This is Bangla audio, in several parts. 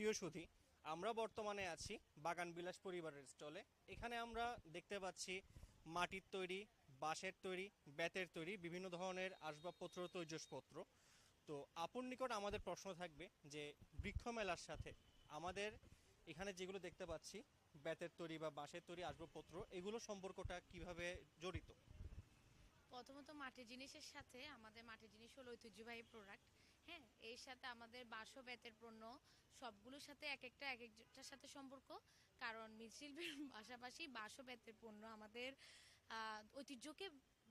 প্রিয় সুধী, আমরা বর্তমানে আছি বাগান বিলাস পরিবারের স্টলে। এখানে আমরা দেখতে পাচ্ছি মাটির তৈরি, বাঁশের তৈরি, বেতের তৈরি বিভিন্ন ধরনের আসবাবপত্র, তৈজসপত্র। তো আপুর নিকট আমাদের প্রশ্ন থাকবে যে, বৃক্ষ মেলার সাথে আমাদের এখানে যেগুলো দেখতে পাচ্ছি, বেতের তৈরি বা বাঁশের তৈরি আসবাবপত্র, এগুলো সম্পর্কটা কীভাবে জড়িত? প্রথমত মাটির জিনিসের সাথে আমাদের মাটির জিনিস হলো ঐতিহ্যবাহী প্রোডাক্ট হ্যাঁ? এর সাথে আমাদের বাঁশ বেতের পণ্য সবগুলোর সাথে এক একটা এক একটার সাথে সম্পর্ক। কারণ মৃৎশিল্পের পাশাপাশি বাঁশ বেতের পণ্য আমাদের ঐতিহ্যকে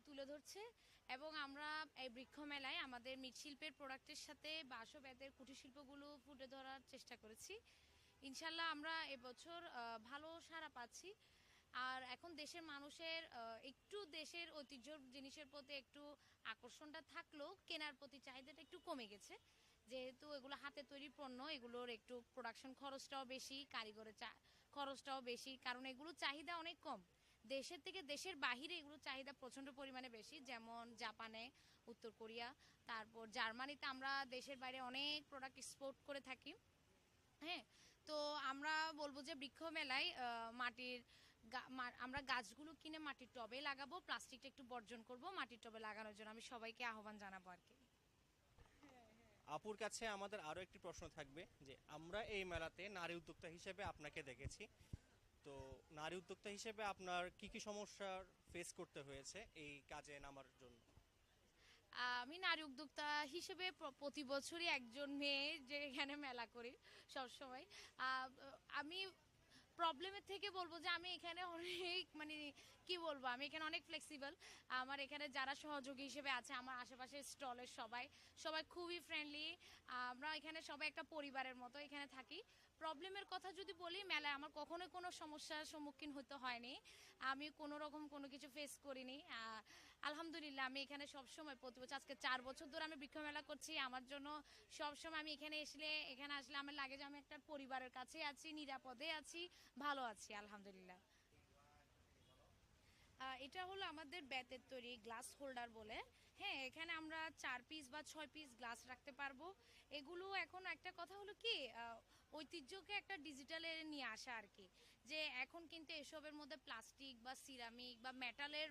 তুলে ধরছে। এবং আমরা এই বৃক্ষ মেলায় আমাদের মৃৎশিল্পের প্রোডাক্টের সাথে বাঁশ বেতের কুটির শিল্পগুলো ফুটে ধরার চেষ্টা করেছি। ইনশাল্লাহ আমরা এবছর ভালো সাড়া পাচ্ছি। আর এখন দেশের মানুষের একটু দেশের ঐতিহ্য জিনিসের প্রতি একটু আকর্ষণটা থাকলেও কেনার প্রতি চাহিদাটা একটু কমে গেছে। যেহেতু এগুলো হাতে তৈরি পণ্য, এগুলোর একটু প্রোডাকশন খরচটাও বেশি, কারিগরের খরচটাও বেশি, কারণ এগুলোর চাহিদা অনেক কম। দেশের থেকে দেশের বাহিরে এগুলোর চাহিদা প্রচণ্ড পরিমাণে বেশি, যেমন জাপানে, উত্তর কোরিয়া, তারপর জার্মানিতে আমরা দেশের বাইরে অনেক প্রোডাক্ট এক্সপোর্ট করে থাকি। হ্যাঁ তো আমরা বলব যে বৃক্ষ মেলায় মাটির আমরা গাছগুলো কিনে মাটির টবে লাগাবো প্লাস্টিকটা একটু বর্জন করব, মাটির টবে লাগানোর জন্য আমি সবাইকে আহ্বান জানাব আর কি। আপুর কাছে আমাদের আরও একটি প্রশ্ন থাকবে যে, আমরা এই মেলাতে নারী উদ্যোক্তা হিসেবে আপনাকে দেখেছি। তো নারী উদ্যোক্তা হিসেবে আপনার কি কি সমস্যার ফেস করতে হয়েছে এই কাজে নামার জন্য? আমি নারী উদ্যোক্তা হিসেবে প্রতি বছরই একজন মেয়ে যে এখানে মেলা করি সবসময়। আমি প্রবলেমের থেকে বলব যে আমি এখানে অনেক মানে কি বলব, আমি এখানে অনেক ফ্লেক্সিবল আমার এখানে যারা সহযোগী হিসেবে আছে, আমার আশেপাশে স্টলের সবাই সবাই খুবই ফ্রেন্ডলি আমরা এখানে সবাই একটা পরিবারের মতো এখানে থাকি। প্রবলেমের কথা যদি বলি, মেলায় আমার কখনোই কোনো সমস্যার সম্মুখীন হতে হয়নি। আমি কোনো রকম কোনো কিছু ফেস করিনি। আলহামদুলিল্লাহ, আমি এখানে সবসময় প্রতি বছর আজকে চার বছর ধরে আমি বৃক্ষ মেলা করছি। আমার জন্য সবসময় আমি এখানে আসলে এখানে আসলে আমার লাগে যে আমি একটা পরিবারের কাছে আছি, নিরাপদে আছি, ভালো আছি, আলহামদুলিল্লাহ। এটা হলো আমাদের বেতের তৈরি গ্লাস হোল্ডার বলে। হ্যাঁ এখানে আমরা চার পিস বা ছয় পিস গ্লাস রাখতে পারব। এগুলো এখন একটা কথা হলো কি ঐতিহ্যকে একটা ডিজিটালে নিয়ে আসা আর কি। যে এখন কিন্তু এসবের মধ্যে প্লাস্টিক বা সিরামিক বা মেটালের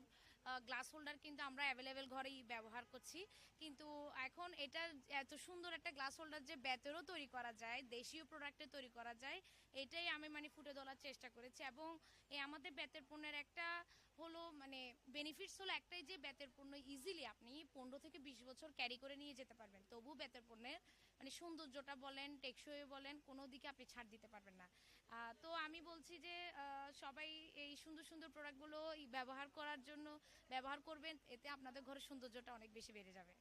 গ্লাস হোল্ডার কিন্তু আমরা অ্যাভেলেবেল ঘরেই ব্যবহার করছি। কিন্তু এখন এটা এত সুন্দর একটা গ্লাস হোল্ডার যে বেতেরও তৈরি করা যায়, দেশীয় প্রোডাক্টে তৈরি করা যায়, এটাই আমি মানে ফুটে তোলার চেষ্টা করেছি। এবং এই আমাদের বেতের পণ্যের একটা হলো মানে বেনিফিটস হলো একটাই যে, বেতের পণ্য ইজিলি আপনি পনেরো থেকে বিশ বছর ক্যারি করে নিয়ে যেতে পারবেন। তবু বেতের পণ্যের মানে সৌন্দর্যটা বলেন, টেকসই বলেন, কোনো দিকে আপনি ছাড় দিতে পারবেন না। তো আমি বলছি যে সবাই এই সুন্দর সুন্দর প্রোডাক্টগুলো ব্যবহার করার জন্য ব্যবহার করবেন, এতে আপনাদের ঘরের সৌন্দর্যটা অনেক বেশি বেড়ে যাবে।